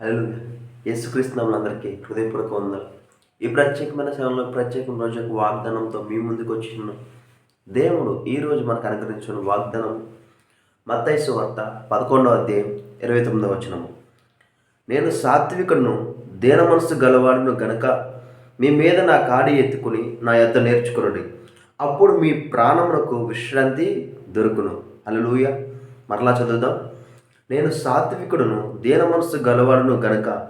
Hello యేసుక్రీస్తునామలు అందరికీ హృదయపూర్వక వందలు ఈ ప్రత్యేకమైన సేవలో ప్రత్యేకమైన రోజు యొక్క వాగ్దానంతో మీ ముందుకు వచ్చిన దేవుడు ఈరోజు మనకు అనుగ్రహించిన వాగ్దానం. మత్తైసు వార్త పదకొండవ అధ్యాయం ఇరవై తొమ్మిదవ వచనము. నేను సాత్వికను దేన మనసు గలవాడును గనక మీ మీద నా కాడి ఎత్తుకుని నా యొద్ద నేర్చుకునండి. అప్పుడు మీ ప్రాణమునకు విశ్రాంతి దొరుకును. అలలుయ మరలా చదువుదాం. నేను సాత్వికుడును దీన మనసు గలవాడును గనక.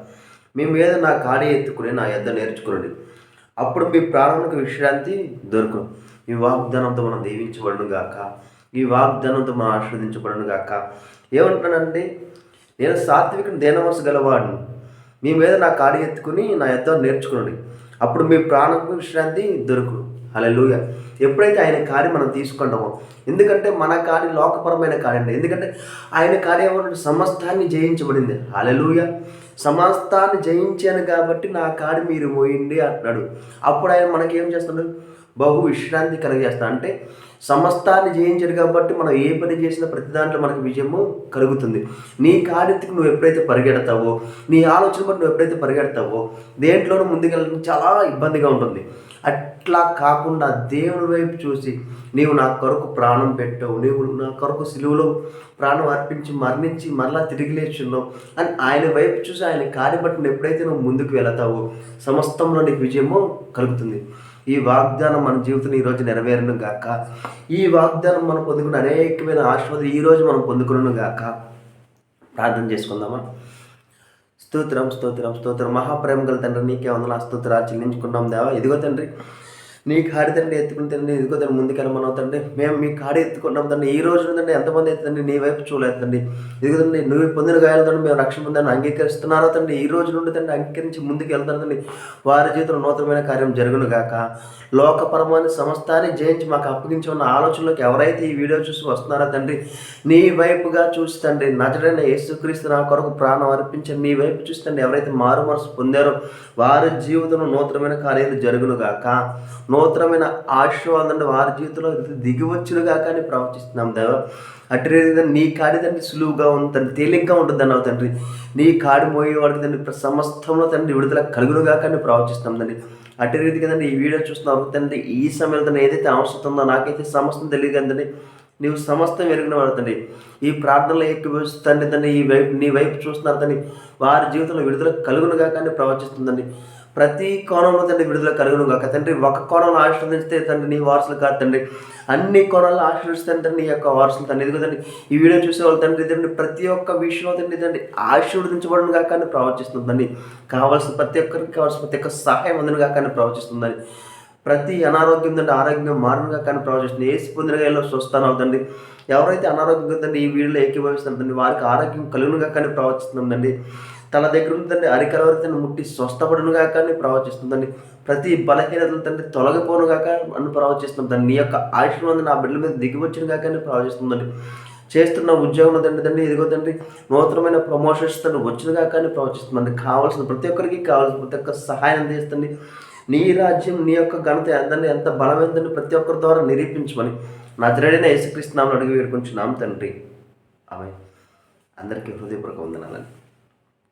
మీ మీద నా కాడి ఎత్తుకుని నా యొద్ద నేర్చుకునండి. అప్పుడు మీ ప్రాణములకు విశ్రాంతి దొరుకును. ఈ వాగ్దానంతో మనం దీవించబడును గాక. ఈ వాగ్దానంతో మనం ఆస్వాదించబడును గాక. ఏమంటానండి నేను సాత్వికుని దేన మనసు గలవాడును. మీ మీద నా కాడి ఎత్తుకుని నా యొద్ద నేర్చుకునండి. అప్పుడు మీ ప్రాణములకు విశ్రాంతి దొరుకును. హల్లెలూయ. ఎప్పుడైతే ఆయన కార్యం మనం తీసుకుంటామో ఎందుకంటే మన కాడి లోకపరమైన కార్యం ఎందుకంటే ఆయన కార్యం సమస్తాన్ని జయించబడింది. హల్లెలూయ. సమస్తాన్ని జయించాను కాబట్టి నా కాడి మీరు పోయింది అంటున్నాడు. అప్పుడు ఆయన మనకి ఏం చేస్తున్నాడు బహు విశ్రాంతి కలిగజేస్తా అంటే సమస్తాన్ని జయించాడు కాబట్టి మనం ఏ పని చేసినా ప్రతి దాంట్లో మనకి విజయము కలుగుతుంది. నీ కార్యతికి నువ్వు ఎప్పుడైతే పరిగెడతావో నీ ఆలోచన బట్టి నువ్వు ఎప్పుడైతే పరిగెడతావో దేంట్లోనూ ముందుకెళ్ళడం చాలా ఇబ్బందిగా ఉంటుంది. అట్లా కాకుండా దేవుని వైపు చూసి నీవు నా కొరకు ప్రాణం పెట్టావు నీవు నా కొరకు సిలువలో ప్రాణం అర్పించి మరణించి మరలా తిరిగి లేచున్నావు అని ఆయన వైపు చూసి ఆయన కాడి ఎప్పుడైతే నువ్వు ముందుకు వెళతావో సమస్తంలో నీకు విజయము కలుగుతుంది. ఈ వాగ్దానం మన జీవితం ఈరోజు నెరవేరను గాక. ఈ వాగ్దానం మనం పొందుకున్న అనేకమైన ఆశీర్వాదం ఈరోజు మనం పొందుకున్నాను గాక. ప్రార్థన చేసుకుందామా? స్తోత్రం స్తోత్రం స్తోత్రం. మహాప్రేమ గల తండ్రి నీకే వందల స్తోత్రాలు చెల్లించుకున్నాం దేవా. ఇదిగో తండ్రి నీ కాడి తండ్రి ఎత్తుకుని తండ్రి ఇదిగో తండ్రి ముందుకెళ్ళమన్నావు తండ్రి మేము మీ కాడి ఎత్తుకున్నాం తండ్రి. ఈ రోజు తండ్రి ఎంతమంది అయితే తండ్రి నీ వైపు చూడలేదు తండ్రి. ఇదిగో తండ్రి నువ్వు పొందిన గాయాలతో మేము రక్షణ పొందని అంగీకరిస్తున్నారో తండ్రి? ఈ రోజు నుండి తండ్రి అంగీకరించి ముందుకు వెళ్తారు తండ్రి. వారి జీవితంలో నూతనమైన కార్యం జరుగును గాక. లోకపరమైన సమస్తాన్ని జయించి మాకు అప్పగించి ఉన్న ఆలోచనలోకి ఎవరైతే ఈ వీడియో చూసి వస్తున్నారో తండ్రి నీ వైపుగా చూసి తండ్రి నజడైన యేసుక్రీస్తు నా కొరకు ప్రాణం అర్పించండి నీ వైపు చూసి తండ్రి ఎవరైతే మారు మనసు పొందారో వారి జీవితంలో నూతనమైన కార్యాలు జరుగును గాక. నూతనమైన ఆశీర్వాదం వారి జీవితంలో దిగివచ్చును కానీ అని ప్రవచిస్తున్నాం దేవ. అటు నీ కాడి తండ్రి సులువుగా ఉంది తండ్రి తేలిగ్గా ఉంటుంది అన్నావు తండ్రి. నీ కాడి మోయేవాడికి తండ్రి సమస్తంలో తండ్రి విడుదల కలుగును కానీ ప్రవచిస్తున్నాం తండ్రి. అటు రీతిగా తండ్రి ఈ వీడియో చూస్తున్నావు తండ్రి ఈ సమయంలో తండ్రి ఏదైతే అవసరం ఉందో నాకైతే సమస్తం తెలియదు నీవు సమస్తం ఎరిగిన వాడుతండి ఈ ప్రార్థనలో ఎక్కువ తండ్రి తండ్రి ఈ వైపు నీ వైపు చూస్తున్నారు తండ్రి. వారి జీవితంలో విడుదల కలుగును కానీ ప్రవచిస్తుందండి ప్రతి కోణంలో తండ్రి విడుదల కలుగును గాక. తండ్రి ఒక కోణంలో ఆశీర్వదిస్తే తండ్రి నీ వారసులు కాదు తండ్రి. అన్ని కోణాల్లో ఆశీర్వదిస్తే తండ్రి నీ యొక్క వారసులు తండ్రి. ఇదిగో తండ్రి? ఈ వీడియో చూసేవాళ్ళు తండ్రి తండ్రి ప్రతి ఒక్క విషయంలో తండ్రి తండ్రి ఆశీర్వదించబడును గాక అని ప్రవచిస్తుందండి కావాల్సిన ప్రతి ఒక్కరికి కావాల్సిన ప్రతి ఒక్క సహాయం అందును గాక అని ప్రవచిస్తుందని ప్రతి అనారోగ్యం తండ్రి ఆరోగ్యం మారునుగా కానీ ప్రవచిస్తుంది. ఏసి పొందినగా స్వస్థానం అవుతుంది ఎవరైతే అనారోగ్యం తండ్రి ఈ వీడియోలో ఏకీభవిస్తుందండి వారికి ఆరోగ్యం కలుగునుగా కానీ ప్రవచిస్తుందండి తన దగ్గర ఉందండి అరికల వరకు తను ముట్టి స్వస్థపడునుగా అని ప్రవచిస్తుందండి ప్రతి బలహీనతలు తండ్రి తొలగిపోనుగా అని ప్రవచిస్తుందండి నీ యొక్క ఆశీర్వాదం నా బిడ్డల మీద దిగివచ్చునుగా అని ప్రవచిస్తుందండి చేస్తున్న ఉద్యోగం తండ్రి తండ్రి ఇదిగో తండ్రి నూతనమైన ప్రమోషన్స్ తండ్రి వచ్చినగా కానీ ప్రవచిస్తుందండి కావాల్సిన ప్రతి ఒక్కరికి కావాల్సిన ప్రతి ఒక్క సహాయం అందిస్తుంది నీ రాజ్యం నీ యొక్క ఘనత ఎంతని ఎంత బలమైందని ప్రతి ఒక్కరి ద్వారా నిరూపించమని నా త్రేడైన యేసుక్రీస్తునామని అడిగి వేడుకుంటున్నాం తండ్రి. ఆమె అందరికీ హృదయపూర్వక వందనాలని